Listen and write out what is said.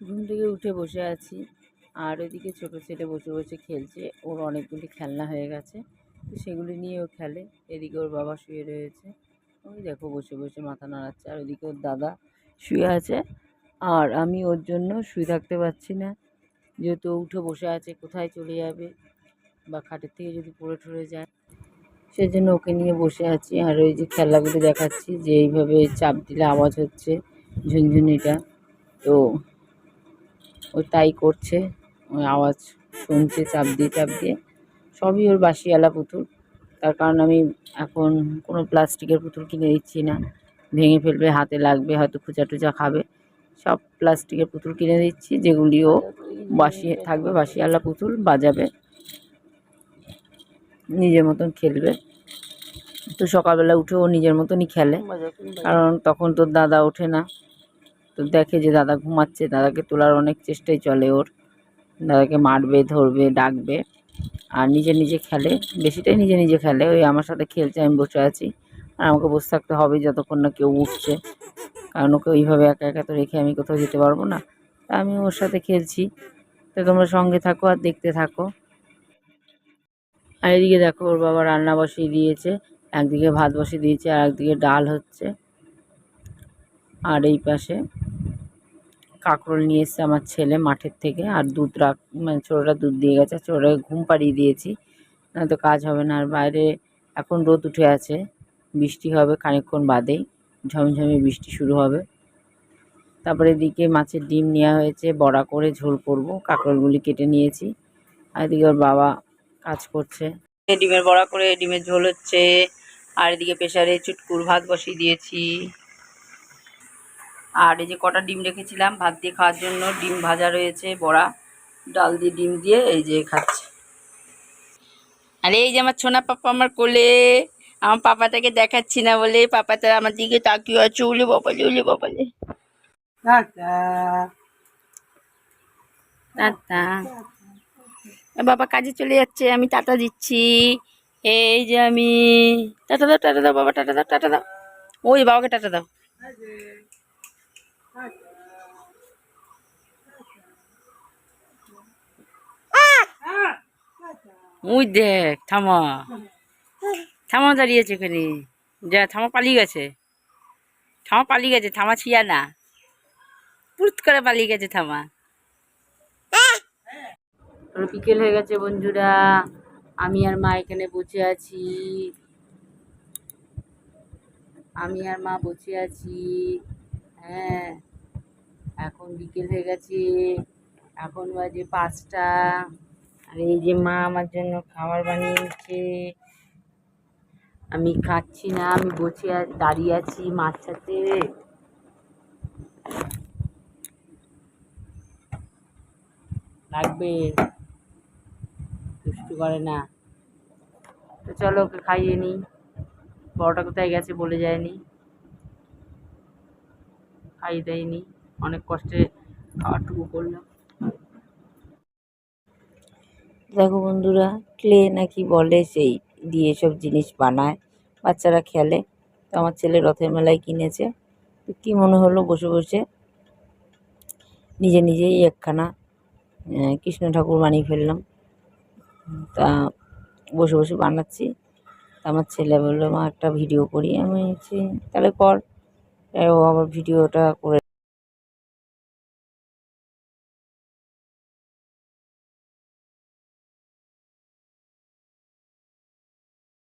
ঘুম থেকে উঠে বসে আছি। আর ওইদিকে ছোটো ছেলে বসে বসে খেলছে। ওর অনেকগুলি খেলনা হয়ে গেছে। তো সেগুলি নিয়ে ও খেলে। এদিকে ওর বাবা শুয়ে রয়েছে। ওই দেখো বসে বসে মাথা নাড়াচ্ছে। আর ওদিকে ওর দাদা শুয়ে আছে। আর আমি ওর জন্য শুয়ে থাকতে পারছি না। যেহেতু উঠে বসে আছে, কোথায় চলে যাবে? বা খাটের থেকে যদি পড়ে ঠরে যায়। সেজন্য ওকে নিয়ে বসে আছি। আর ওই যে খেলাগুলো দেখাচ্ছি যে এইভাবে চাপ দিলে আওয়াজ হচ্ছে ঝুনঝুনিটা। তো ও তাই করছে। ওই আওয়াজ শুনছে চাপ দিয়ে চাপ দিয়ে। সবই ওর বাসিওয়ালা পুতুল। তার কারণ আমি এখন কোনো প্লাস্টিকের পুতুল কিনে দিচ্ছি না। ভেঙে ফেলবে, হাতে লাগবে, হয়তো খুচা টুচা খাবে। সব প্লাস্টিকের পুতুল কিনে দিচ্ছি যেগুলিও ও বাসিয়ে থাকবে বাসিওয়ালা পুতুল, বাজাবে। নিজের মতন খেলবে। তো সকালবেলা উঠে ও নিজের মতনই খেলে। কারণ তখন তোর দাদা ওঠে না। তো দেখে যে দাদা ঘুমাচ্ছে, দাদাকে তোলার অনেক চেষ্টাই চলে ওর। দাদাকে মারবে, ধরবে, ডাকবে আর নিজে নিজে খেলে, বেশিটাই নিজে নিজে খেলে। ওই আমার সাথে খেলছে, আমি বসে আছি। আর আমাকে বসে থাকতে হবে যতক্ষণ না কেউ উঠছে। কারণ ওকে ওইভাবে একা একা তো রেখে আমি কোথাও যেতে পারব না। তা আমি ওর সাথে খেলছি। তো তোমরা সঙ্গে থাকো আর দেখতে থাকো। আর এদিকে দেখো, ওর বাবা রান্না বসিয়ে দিয়েছে। একদিকে ভাত বসিয়ে দিয়েছে আর একদিকে ডাল হচ্ছে। আর এই পাশে কাঁকরোল নিয়ে এসছে আমার ছেলে মাঠের থেকে, আর দুধ রাখ মানে ছোটোটা দুধ দিয়ে গেছে ছোটোটাকে ঘুম পাড়িয়ে দিয়েছি। নয়তো কাজ হবে না, আর বাইরে এখন রোদ উঠে আছে, বৃষ্টি হবে খানিকক্ষণ বাদেই, ঝমঝমে বৃষ্টি শুরু হবে। তারপরে এদিকে মাছের ডিম নেওয়া হয়েছে, বড়া করে ঝোল করব, কাঁকরোলগুলি কেটে নিয়েছি, আর এদিকে ওর বাবা কাজ করছে। ডিমের বড়া করে, ডিমের ঝোল হচ্ছে, আর এদিকে প্রেশারে চুটকুর ভাত বসিয়ে দিয়েছি। আর এই যে কটা ডিম রেখেছিলাম ভাত দিয়ে খাওয়ার জন্য ডিম ভাজা রয়েছে বড়া ডাল দিয়ে ডিম দিয়ে এই যে খাচ্ছে। আর এই যে আমার ছোনা পাপা আমার কোলে আমার পাপাটাকে দেখাচ্ছি না বলে পাপাটা আমার দিকে তাকিয়ে আছে উলে বাপালে উলে বাপালে টাটা। বাবা কাজে চলে যাচ্ছে আমি টাটা দিচ্ছি। এই যে আমি টাটা দাও টাটা দাও বাবা টাটা দাও টাটা দাও। ওই বাবাকে টাটা দাও। ওই দেখ, থামা। থামা দাঁড়িয়েছে ওখানে যা, থামা, পালিয়ে গেছে। থামা, পালিয়ে গেছে, থামা ছিয়া না। পুরুত করে পালিয়ে গেছে, থামা। বিকেল হয়ে গেছে বন্ধুরা। আমি আর মা এখানে বসে আছি। আমি আর মা বসে আছি। বিকেল হয়ে গেছে। এখন বাজে পাঁচটা। আর এই যে মা আমার জন্য খাবার বানিয়েছে। আমি খাচ্ছি না, আমি বসে দাঁড়িয়ে আছি মার সাথে। লাগবে। দুষ্টু করে না। তো চলো ওকে খাইয়ে নিই। বড়টা কোথায় গেছে বলে যায়নি। খাইয়ে দেয়নি। অনেক কষ্টে খাওয়াটুকু করলাম। দেখো বন্ধুরা, ক্লে নাকি বলে সেই দিয়ে সব জিনিস বানায়, বাচ্চারা খেলে। তো আমার ছেলে রথের মেলায় কিনেছে। তো কী মনে হলো বসে বসে? নিজে নিজেই একখানা কৃষ্ণ ঠাকুর বানিয়ে ফেললাম। তা বসে বসে বানাচ্ছি। আমার ছেলে বলল, মা, একটা ভিডিও করি। আমি তাহলে কর। ও আবার ভিডিওটা করে